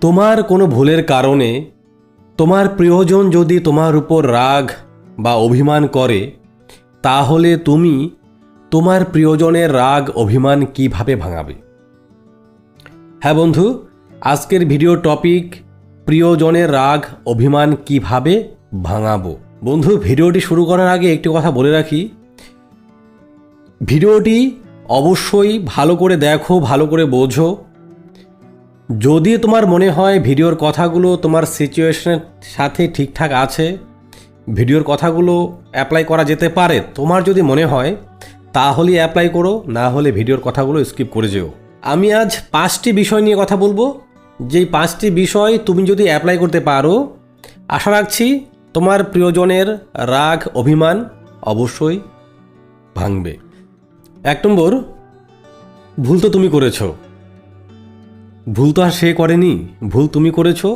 তোমার কোনো ভুলের কারণে তোমার প্রিয়জন যদি তোমার উপর রাগ বা অভিমান করে, তাহলে তুমি তোমার প্রিয়জনের রাগ, অভিমান কীভাবে ভাঙাবে? হ্যাঁ বন্ধু, আজকের ভিডিও টপিক প্রিয়জনের রাগ, অভিমান কীভাবে ভাঙাবো? বন্ধু, ভিডিওটি শুরু করার আগে একটি কথা বলে রাখি। ভিডিওটি অবশ্যই ভালো করে দেখো, ভালো করে বোঝো। যদি তোমার মনে হয় ভিডিওর কথাগুলো তোমার সিচুয়েশনের সাথে ঠিকঠাক আছে, ভিডিওর কথাগুলো অ্যাপ্লাই করা যেতে পারে, তোমার যদি মনে হয়, তাহলেই অ্যাপ্লাই করো, না হলে ভিডিওর কথাগুলো স্কিপ করে যেও। আমি আজ পাঁচটি বিষয় নিয়ে কথা বলব। যেই পাঁচটি বিষয় তুমি যদি অ্যাপ্লাই করতে পারো, আশা রাখছি তোমার প্রিয়জনের রাগ, অভিমান অবশ্যই ভাঙবে। এক নম্বর, ভুল তো তুমি করেছ। ভুল তো আর সে করেনি, ভুল তুমি করেছ।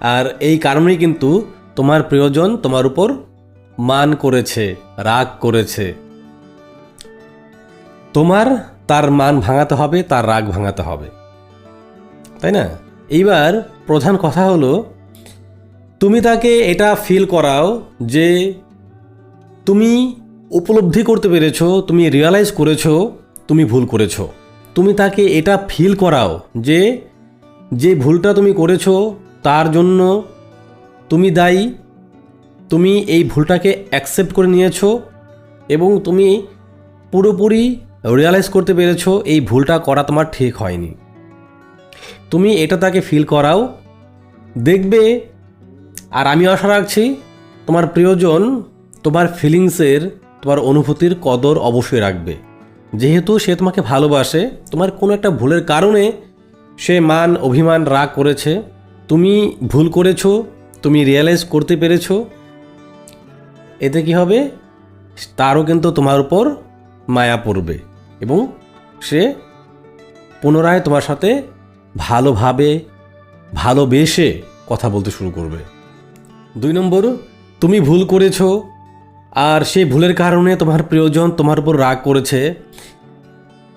আর এই কারণেই কিন্তু তোমার প্রিয়জন তোমার উপর মান করেছে, রাগ করেছে। তোমার তার মান ভাঙাতে হবে, তার রাগ ভাঙাতে হবে। তাই না? এইবার প্রধান কথা হলো, তুমি তাকে এটা ফিল করাও যে তুমি উপলব্ধি করতে পেরেছ, তুমি রিয়ালাইজ করেছ, তুমি ভুল করেছ। তুমি তাকে এটা ফিল করাও যে যে ভুলটা তুমি করেছ তার জন্য তুমি দায়ী, তুমি এই ভুলটাকে অ্যাকসেপ্ট করে নিয়েছো এবং তুমি পুরোপুরি রিয়ালাইজ করতে পেরেছ এই ভুলটা করা তোমার ঠিক হয়নি। তুমি এটা তাকে ফিল করাও, দেখবে, আর আমি আশা রাখছি তোমার প্রিয়জন তোমার ফিলিংসের তোমার অনুভূতির কদর অবশ্যই রাখবে। যেহেতু সে তোমাকে ভালোবাসে, তোমার কোনো একটা ভুলের কারণে সে মান, অভিমান, রাগ করেছে। তুমি ভুল করেছ, তুমি রিয়েলাইজ করতে পেরেছ। এতে কি হবে? তারও কিন্তু তোমার উপর মায়া পড়বে এবং সে পুনরায় তোমার সাথে ভালোভাবে, ভালোবেসে কথা বলতে শুরু করবে। দুই নম্বর, তুমি ভুল করেছ আর সেই ভুলের কারণে তোমার প্রিয়জন তোমার উপর রাগ করেছে।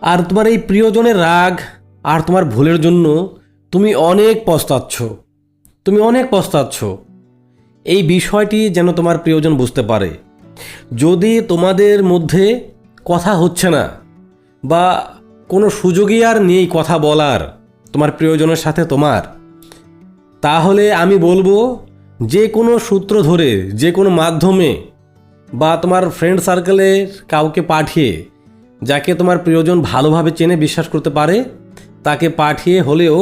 আর তোমার এই প্রিয়জনের রাগ আর তোমার ভুলের জন্য তুমি অনেক পস্তাচ্ছ। তুমি অনেক পস্তাচ্ছ। এই বিষয়টি যেন তোমার প্রিয়জন বুঝতে পারে। যদি তোমাদের মধ্যে কথা হচ্ছে না বা কোনো সুযোগই আর নেই কথা বলার তোমার প্রিয়জনের সাথে তোমার, তাহলে আমি বলব যে কোনো সূত্র ধরে, যে কোনো মাধ্যমে বা তোমার ফ্রেন্ড সার্কেলের কাউকে পাঠিয়ে, যাকে তোমার প্রিয়জন ভালোভাবে চেনে, বিশ্বাস করতে পারে, তাকে পাঠিয়ে হলেও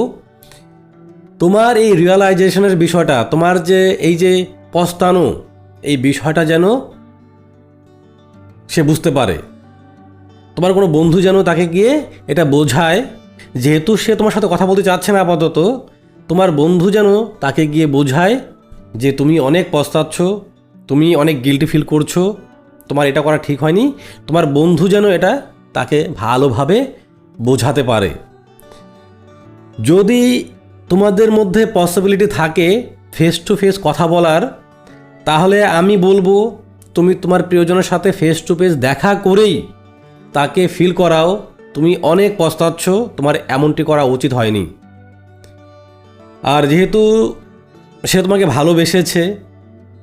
তোমার এই রিয়েলাইজেশনের বিষয়টা, তোমার যে এই যে পস্তানো, এই বিষয়টা যেন সে বুঝতে পারে। তোমার কোনো বন্ধু যেন তাকে গিয়ে এটা বোঝায়, যেহেতু সে তোমার সাথে কথা বলতে চাচ্ছে না আপাতত, তোমার বন্ধু যেন তাকে গিয়ে বোঝায় যে তুমি অনেক পস্তাচ্ছ তুমি অনেক গিল্টি ফিল করছ, তোমার এটা করা ঠিক হয়নি, তোমার বন্ধু যেন এটা তাকে ভালোভাবে বোঝাতে পারে। যদি তোমাদের মধ্যে পসিবিলিটি থাকে ফেস টু ফেস কথা বলার, তাহলে আমি বলব, তুমি তোমার প্রিয়জনের সাথে ফেস টু ফেস দেখা করেই তাকে ফিল করাও, তুমি অনেক পস্তাচ্ছ, তোমার এমনটি করা উচিত হয়নি। আর যেহেতু সে তোমাকে ভালোবেসেছে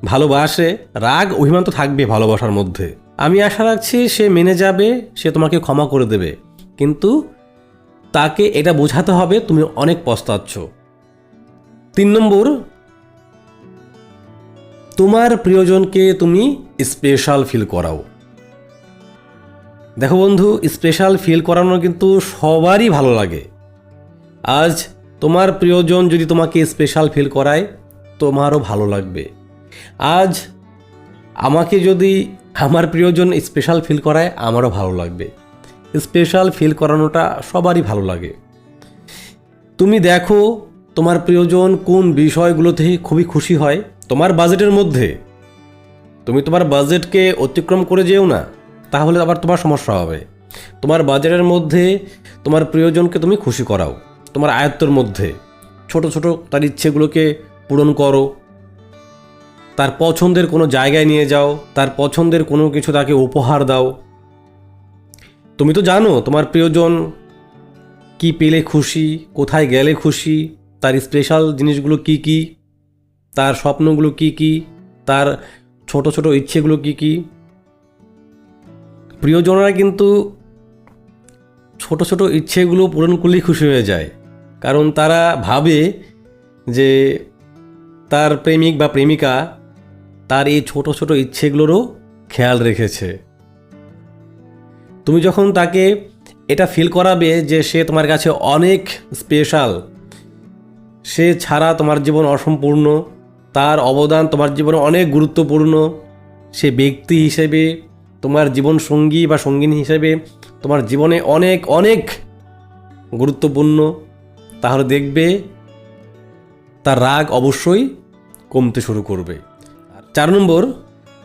ভালোবাসে, রাগ, অভিমান তো থাকবে ভালোবাসার মধ্যে। আমি আশা রাখছি সে মেনে যাবে, সে তোমাকে ক্ষমা করে দেবে। কিন্তু তাকে এটা বোঝাতে হবে, তুমি অনেক পস্তাচ্ছ। তিন নম্বর, তোমার প্রিয়জনকে তুমি স্পেশাল ফিল করাও। দেখো বন্ধু স্পেশাল ফিল করানো কিন্তু সবারই ভালো লাগে। আজ তোমার প্রিয়জন যদি তোমাকে স্পেশাল ফিল করায়, তোমারও ভালো লাগবে। আজ আমাকে যদি আমার প্রিয়জন স্পেশাল ফিল করায়, আমারও ভালো লাগবে। স্পেশাল ফিল করানোটা সবারই ভালো লাগে। তুমি দেখো তোমার প্রিয়জন কোন বিষয়গুলোতে খুবই খুশি হয়। তোমার বাজেটের মধ্যে। তুমি তোমার বাজেটকে অতিক্রম করে যেও না, তাহলে আবার তোমার সমস্যা হবে। তোমার বাজেটের মধ্যে তোমার প্রিয়জনকে তুমি খুশি করাও। তোমার আয়ত্তর মধ্যে। ছোট ছোট তার ইচ্ছেগুলোকে পূরণ করো। তার পছন্দের কোনো জায়গায় নিয়ে যাও, তার পছন্দের কোনো কিছু তাকে উপহার দাও। তুমি তো জানো, তোমার প্রিয়জন কি পেলে খুশি, কোথায় গেলে খুশি, তার স্পেশাল জিনিসগুলো কি কি, তার স্বপ্নগুলো কি কি, তার ছোট ছোট ইচ্ছেগুলো কি কি। প্রিয়জনরা কিন্তু ছোট ছোট ইচ্ছেগুলো পূরণ করলেই খুশি হয়ে যায়। কারণ তারা ভাবে যে তার প্রেমিক বা প্রেমিকা তার এই ছোট ছোট ইচ্ছেগুলোরও খেয়াল রেখেছে। তুমি যখন তাকে এটা ফিল করাবে যে সে তোমার কাছে অনেক স্পেশাল সে ছাড়া তোমার জীবন অসম্পূর্ণ, তার অবদান তোমার জীবনে অনেক গুরুত্বপূর্ণ, সে ব্যক্তি হিসেবে, তোমার জীবন সঙ্গী বা সঙ্গিনী হিসেবে তোমার জীবনে অনেক অনেক গুরুত্বপূর্ণ, তাহলে দেখবে তার রাগ অবশ্যই কমতে শুরু করবে। চার নম্বর,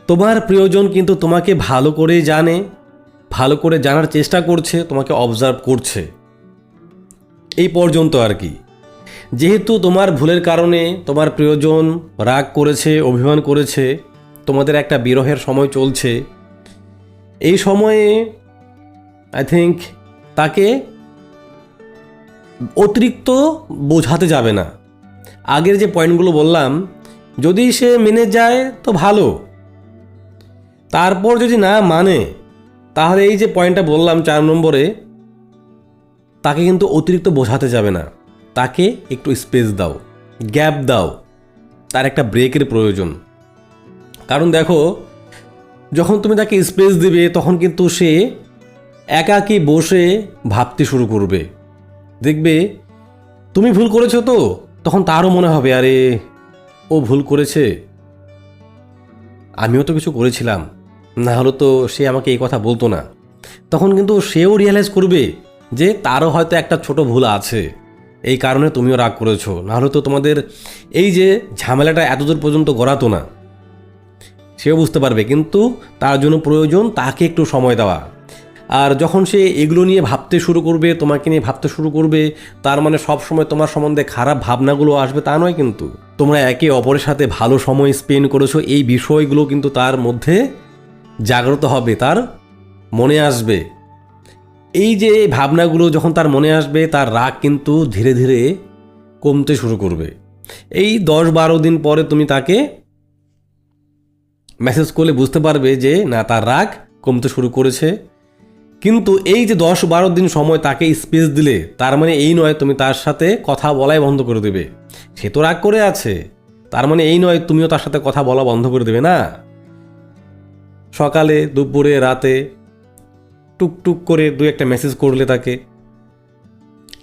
তোমার প্রিয়জন কিন্তু তোমাকে ভালো করে জানে, ভালো করে জানার চেষ্টা করছে, তোমাকে অবজার্ভ করছে। এই পর্যন্ত আর কি। যেহেতু তোমার ভুলের কারণে তোমার প্রিয়জন রাগ করেছে, অভিমান করেছে, তোমাদের একটা বিরহের সময় চলছে, এই সময়ে আই থিঙ্ক তাকে অতিরিক্ত বোঝাতে যাবে না। আগের যে পয়েন্টগুলো বললাম যদি সে মেনে যায়, তো ভালো। তারপর যদি না মানে তাহলে এই যে পয়েন্টটা বললাম চার নম্বরে, তাকে কিন্তু অতিরিক্ত বোঝাতে যাবে না। তাকে একটু স্পেস দাও গ্যাপ দাও। তার একটা ব্রেকের প্রয়োজন। কারণ দেখো, যখন তুমি তাকে স্পেস দিবে, তখন কিন্তু সে একাকী বসে ভাবতে শুরু করবে। দেখবে, তুমি ভুল করেছ তো, তখন তারও মনে হবে, আরে ও ভুল করেছে? আমিও তো কিছু করেছিলাম। না হলে তো সে আমাকে এই কথা বলতো না। তখন কিন্তু সেও রিয়েলাইজ করবে যে তারও হয়তো একটা ছোট ভুল আছে। এই কারণে তুমিও রাগ করেছ। নাহলে তো তোমাদের এই যে ঝামেলাটা এতদূর পর্যন্ত গড়াতো না। সেও বুঝতে পারবে, কিন্তু তার জন্য প্রয়োজন তাকে একটু সময় দেওয়া। আর যখন সে এগুলো নিয়ে ভাবতে শুরু করবে, তোমাকে নিয়ে ভাবতে শুরু করবে, তার মানে সব সময় তোমার সম্বন্ধে খারাপ ভাবনাগুলো আসবে তা নয় কিন্তু। তোমরা একে অপরের সাথে ভালো সময় স্পেন্ড করেছ, এই বিষয়গুলো কিন্তু তার মধ্যে জাগ্রত হবে, তার মনে আসবে। এই যে ভাবনাগুলো যখন তার মনে আসবে, তার রাগ কিন্তু ধীরে ধীরে কমতে শুরু করবে। এই দশ বারো দিন পরে তুমি তাকে মেসেজ করলে বুঝতে পারবে যে, না, তার রাগ কমতে শুরু করেছে। কিন্তু এই যে দশ বারো দিন সময় তাকে স্পেস দিলে, তার মানে এই নয়, তুমি তার সাথে কথা বলাই বন্ধ করে দেবে। সে তো রাগ করে আছে। তার মানে এই নয়, তুমিও তার সাথে কথা বলা বন্ধ করে দেবে না? সকালে, দুপুরে, রাতে টুকটুক করে দু একটা মেসেজ করলে তাকে।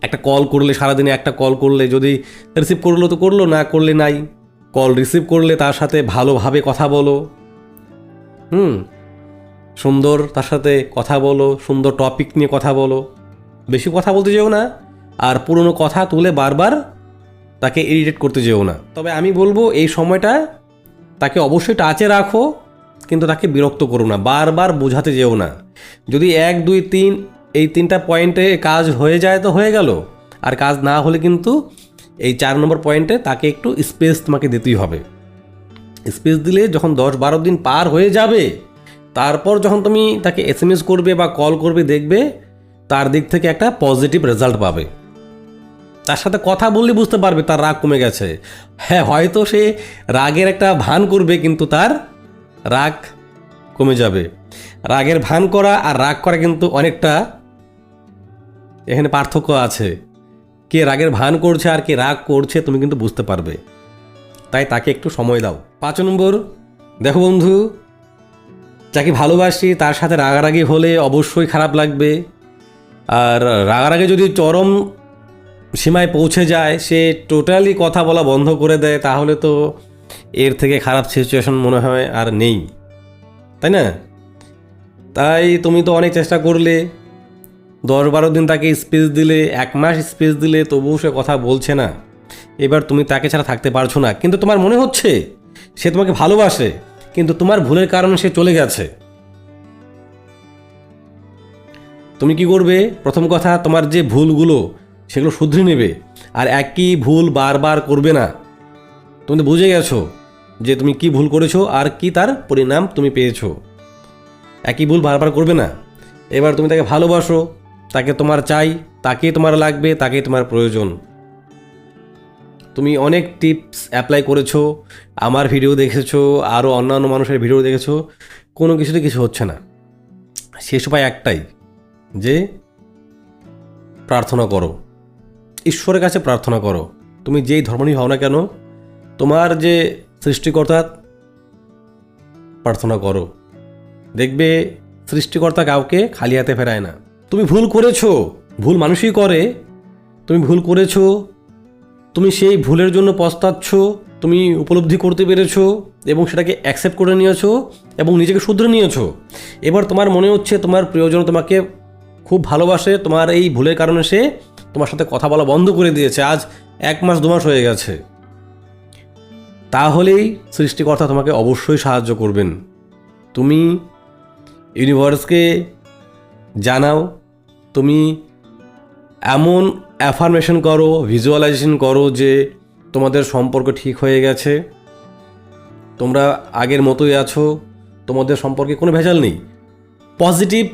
একটা কল করলে, সারাদিনে একটা কল করলে, যদি রিসিভ করল তো করল, না করলে নাই। কল রিসিভ করলে তার সাথে ভালোভাবে কথা বলো। হুম, সুন্দর তার সাথে কথা বলো, সুন্দর টপিক নিয়ে কথা বলো। বেশি কথা বলতে যেও না, আর পুরনো কথা তুলে বারবার তাকে ইরিটেট করতে যেও না। তবে আমি বলব, এই সময়টা তাকে অবশ্যই টাচে রাখো, কিন্তু তাকে বিরক্ত করো না, বারবার বোঝাতে যেও না। যদি এক, দুই, তিন, এই তিনটা পয়েন্টে কাজ হয়ে যায় তো হয়ে গেল। আর কাজ না হলে কিন্তু এই চার নম্বর পয়েন্টে তাকে একটু স্পেস তোমাকে দিতেই হবে। স্পেস দিলে যখন দশ, বারো দিন পার হয়ে যাবে, তারপর যখন তুমি তাকে এস করবে বা কল করবে, দেখবে, তার দিক থেকে একটা পজিটিভ রেজাল্ট পাবে। তার সাথে কথা বললে বুঝতে পারবে তার রাগ কমে গেছে। হ্যাঁ হয়তো সে রাগের একটা ভান করবে, কিন্তু তার রাগ কমে যাবে। রাগের ভান করা আর রাগ করা কিন্তু অনেকটা এখানে পার্থক্য আছে। কে রাগের ভান করছে আর কে রাগ করছে তুমি কিন্তু বুঝতে পারবে। তাই তাকে একটু সময় দাও। পাঁচ নম্বর, দেখো বন্ধু, যাকে ভালোবাসি তার সাথে রাগারাগি হলে অবশ্যই খারাপ লাগবে। আর রাগারাগি যদি চরম সীমায় পৌঁছে যায়, সে টোটালি কথা বলা বন্ধ করে দেয়, তাহলে তো এর থেকে খারাপ সিচুয়েশন মনে হয় আর নেই। তাই না? তাই তুমি তো অনেক চেষ্টা করলে, দশ বারো দিন তাকে স্পেস দিলে, এক মাস স্পেস দিলে, তবুও সে কথা বলছে না। এবার তুমি তাকে ছাড়া থাকতে পারছ না। কিন্তু তোমার মনে হচ্ছে, সে তোমাকে ভালোবাসে, কিন্তু তোমার ভুলের কারণে সে চলে গেছে। তুমি কি করবে? প্রথম কথা, তোমার যে ভুলগুলো সেগুলো শুধরে নেবে। আর একই ভুল বারবার করবে না। তুমি তো বুঝে গেছো যে তুমি কি ভুল করেছ আর কি তার পরিণাম তুমি পেয়েছ। একই ভুল বারবার করবে না। এবার তুমি তাকে ভালোবাসো, তাকে তোমার চাই তাকেই তোমার লাগবে তাকেই তোমার প্রয়োজন। তুমি অনেক টিপস অ্যাপ্লাই করেছ, আমার ভিডিও দেখেছ আরও অন্যান্য মানুষের ভিডিও দেখেছ, কোনো কিছুতে কিছু হচ্ছে না। শেষ উপায় একটাই, যে প্রার্থনা করো। ঈশ্বরের কাছে প্রার্থনা করো। তুমি যেই ধর্মই হও না কেন, তোমার যে সৃষ্টিকর্তা প্রার্থনা করো। দেখবে সৃষ্টিকর্তা কাউকে খালি হাতে ফেরায় না। তুমি ভুল করেছ, ভুল মানুষই করে। তুমি ভুল করেছ, তুমি সেই ভুলের জন্য পস্তাচ্ছ, তুমি উপলব্ধি করতে পেরেছ এবং সেটাকে অ্যাকসেপ্ট করে নিয়েছো এবং নিজেকে শুধরে নিয়েছো। এবার তোমার মনে হচ্ছে তোমার প্রিয়জন তোমাকে খুব ভালোবাসে, তোমার এই ভুলের কারণে সে তোমার সাথে কথা বলা বন্ধ করে দিয়েছে। আজ এক মাস দু মাস হয়ে গেছে। তাহলেই সৃষ্টিকর্তা তোমাকে অবশ্যই সাহায্য করবেন। তুমি ইউনিভার্সকে জানাও, তুমি এমন অ্যাফার্মেশন করো, ভিজুয়ালাইজেশন করো যে তোমাদের সম্পর্ক ঠিক হয়ে গেছে। তোমরা আগের মতোই আছো, তোমাদের সম্পর্কে কোনো ভেজাল নেই। পজিটিভ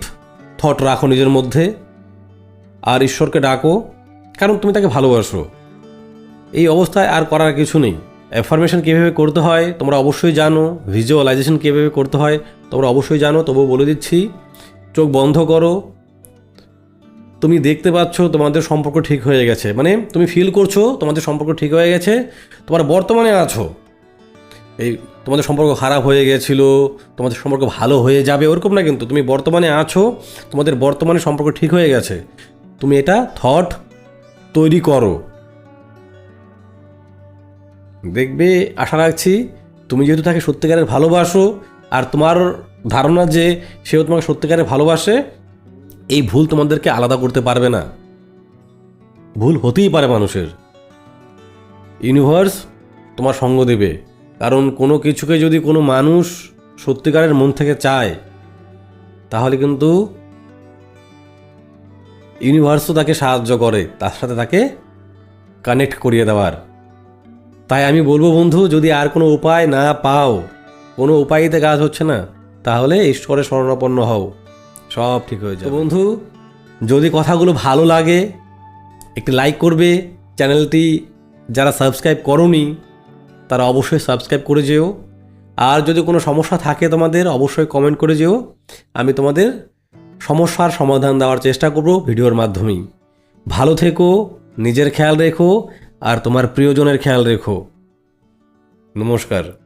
থট রাখো নিজের মধ্যে। আর ঈশ্বরকে ডাকো, কারণ তুমি তাকে ভালোবাসো। এই অবস্থায় আর করার কিছু নেই। অ্যাফার্মেশন কীভাবে করতে হয়, তোমরা অবশ্যই জানো। ভিজুয়ালাইজেশন কীভাবে করতে হয়, তোমরা অবশ্যই জানো। তবুও বলে দিচ্ছি, চোখ বন্ধ করো। তুমি দেখতে পাচ্ছ, তোমাদের সম্পর্ক ঠিক হয়ে গেছে। মানে তুমি ফিল করছ, তোমাদের সম্পর্ক ঠিক হয়ে গেছে। তোমার বর্তমানে আছো। এই তোমাদের সম্পর্ক খারাপ হয়ে গেছিল, তোমাদের সম্পর্ক ভালো হয়ে যাবে, ওরকম না কিন্তু। তুমি বর্তমানে আছো, তোমাদের বর্তমানে সম্পর্ক ঠিক হয়ে গেছে। তুমি এটা থট তৈরি করো। দেখবে, আশা রাখছি তুমি যেহেতু তাকে সত্যিকারের ভালোবাসো আর তোমার ধারণা যে সেও তোমাকে সত্যিকারের ভালোবাসে, এই ভুল তোমাদেরকে আলাদা করতে পারবে না। ভুল হতেই পারে মানুষের। ইউনিভার্স তোমার সঙ্গ দেবে। কারণ কোনো কিছুকে যদি কোনো মানুষ সত্যিকারের মন থেকে চায়, তাহলে কিন্তু ইউনিভার্সও তাকে সাহায্য করে তার সাথে তাকে কানেক্ট করিয়ে দেওয়ার। তাই আমি বলব বন্ধু যদি আর কোনো উপায় না পাও কোনো উপায়তে কাজ হচ্ছে না তাহলে ঈশ্বরের শরণাপন্ন হও। সব ঠিক হয়ে যাবে। বন্ধু যদি কথাগুলো ভালো লাগে একটি লাইক করবে চ্যানেলটি যারা সাবস্ক্রাইব করনি তারা অবশ্যই সাবস্ক্রাইব করে যেও। আর যদি কোনো সমস্যা থাকে তোমাদের অবশ্যই কমেন্ট করে যেও। আমি তোমাদের সমস্যার সমাধান দেওয়ার চেষ্টা করব ভিডিওর মাধ্যমেই। ভালো থেকো, নিজের খেয়াল রেখো, আর তোমার প্রিয়জনের খেয়াল রেখো। নমস্কার।